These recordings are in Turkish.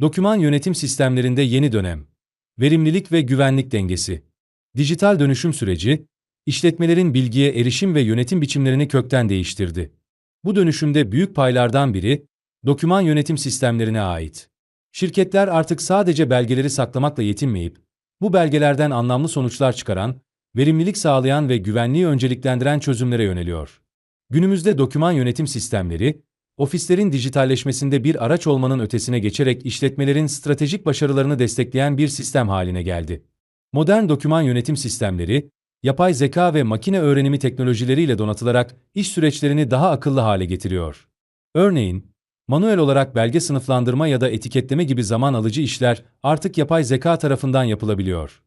Doküman yönetim sistemlerinde yeni dönem. Verimlilik ve güvenlik dengesi. Dijital dönüşüm süreci, işletmelerin bilgiye erişim ve yönetim biçimlerini kökten değiştirdi. Bu dönüşümde büyük paylardan biri, doküman yönetim sistemlerine ait. Şirketler artık sadece belgeleri saklamakla yetinmeyip, bu belgelerden anlamlı sonuçlar çıkaran, verimlilik sağlayan ve güvenliği önceliklendiren çözümlere yöneliyor. Günümüzde doküman yönetim sistemleri, ofislerin dijitalleşmesinde bir araç olmanın ötesine geçerek işletmelerin stratejik başarılarını destekleyen bir sistem haline geldi. Modern doküman yönetim sistemleri, yapay zeka ve makine öğrenimi teknolojileriyle donatılarak iş süreçlerini daha akıllı hale getiriyor. Örneğin, manuel olarak belge sınıflandırma ya da etiketleme gibi zaman alıcı işler artık yapay zeka tarafından yapılabiliyor.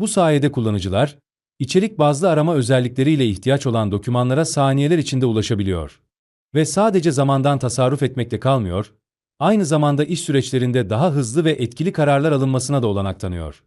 Bu sayede kullanıcılar, içerik bazlı arama özellikleriyle ihtiyaç olan dokümanlara saniyeler içinde ulaşabiliyor. Ve sadece zamandan tasarruf etmekte kalmıyor, aynı zamanda iş süreçlerinde daha hızlı ve etkili kararlar alınmasına da olanak tanıyor.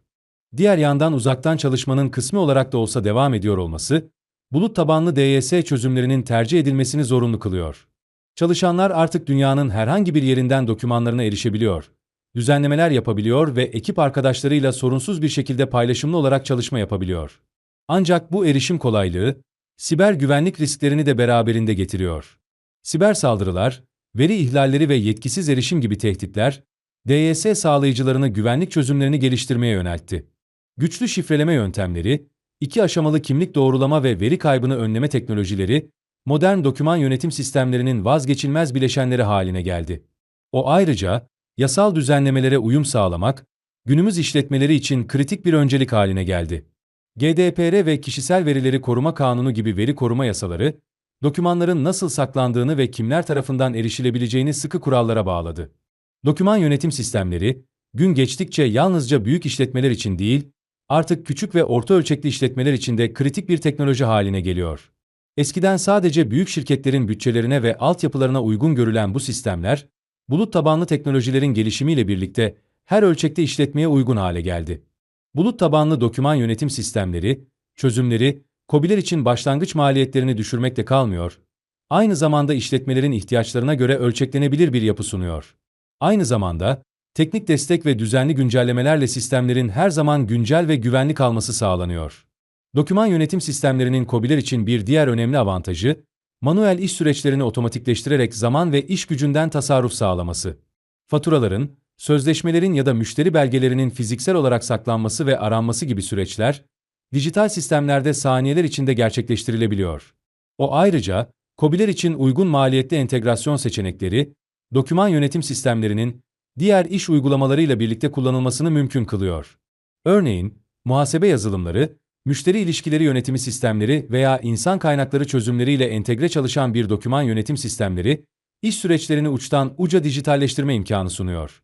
Diğer yandan uzaktan çalışmanın kısmı olarak da olsa devam ediyor olması, bulut tabanlı DYS çözümlerinin tercih edilmesini zorunlu kılıyor. Çalışanlar artık dünyanın herhangi bir yerinden dokümanlarına erişebiliyor, düzenlemeler yapabiliyor ve ekip arkadaşlarıyla sorunsuz bir şekilde paylaşımlı olarak çalışma yapabiliyor. Ancak bu erişim kolaylığı, siber güvenlik risklerini de beraberinde getiriyor. Siber saldırılar, veri ihlalleri ve yetkisiz erişim gibi tehditler, DYS sağlayıcılarını güvenlik çözümlerini geliştirmeye yöneltti. Güçlü şifreleme yöntemleri, iki aşamalı kimlik doğrulama ve veri kaybını önleme teknolojileri, modern doküman yönetim sistemlerinin vazgeçilmez bileşenleri haline geldi. O ayrıca, yasal düzenlemelere uyum sağlamak, günümüz işletmeleri için kritik bir öncelik haline geldi. GDPR ve Kişisel Verileri Koruma Kanunu gibi veri koruma yasaları, dokümanların nasıl saklandığını ve kimler tarafından erişilebileceğini sıkı kurallara bağladı. Doküman yönetim sistemleri, gün geçtikçe yalnızca büyük işletmeler için değil, artık küçük ve orta ölçekli işletmeler için de kritik bir teknoloji haline geliyor. Eskiden sadece büyük şirketlerin bütçelerine ve altyapılarına uygun görülen bu sistemler, bulut tabanlı teknolojilerin gelişimiyle birlikte her ölçekte işletmeye uygun hale geldi. Bulut tabanlı doküman yönetim sistemleri, çözümleri, KOBİ'ler için başlangıç maliyetlerini düşürmekte kalmıyor, aynı zamanda işletmelerin ihtiyaçlarına göre ölçeklenebilir bir yapı sunuyor. Aynı zamanda, teknik destek ve düzenli güncellemelerle sistemlerin her zaman güncel ve güvenli kalması sağlanıyor. Doküman yönetim sistemlerinin KOBİ'ler için bir diğer önemli avantajı, manuel iş süreçlerini otomatikleştirerek zaman ve iş gücünden tasarruf sağlaması. Faturaların, sözleşmelerin ya da müşteri belgelerinin fiziksel olarak saklanması ve aranması gibi süreçler, dijital sistemlerde saniyeler içinde gerçekleştirilebiliyor. O ayrıca, KOBİ'ler için uygun maliyetli entegrasyon seçenekleri, doküman yönetim sistemlerinin diğer iş uygulamalarıyla birlikte kullanılmasını mümkün kılıyor. Örneğin, muhasebe yazılımları, müşteri ilişkileri yönetimi sistemleri veya insan kaynakları çözümleriyle entegre çalışan bir doküman yönetim sistemleri, iş süreçlerini uçtan uca dijitalleştirme imkanı sunuyor.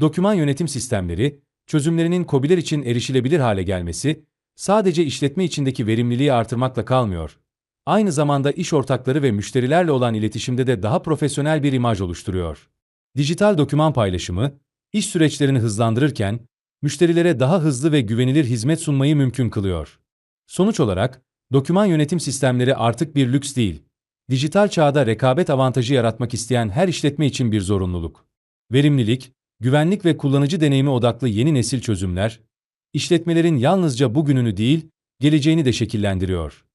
Doküman yönetim sistemleri, çözümlerinin KOBİ'ler için erişilebilir hale gelmesi, sadece işletme içindeki verimliliği artırmakla kalmıyor. Aynı zamanda iş ortakları ve müşterilerle olan iletişimde de daha profesyonel bir imaj oluşturuyor. Dijital doküman paylaşımı, iş süreçlerini hızlandırırken, müşterilere daha hızlı ve güvenilir hizmet sunmayı mümkün kılıyor. Sonuç olarak, doküman yönetim sistemleri artık bir lüks değil, dijital çağda rekabet avantajı yaratmak isteyen her işletme için bir zorunluluk. Verimlilik, güvenlik ve kullanıcı deneyimi odaklı yeni nesil çözümler, işletmelerin yalnızca bugününü değil, geleceğini de şekillendiriyor.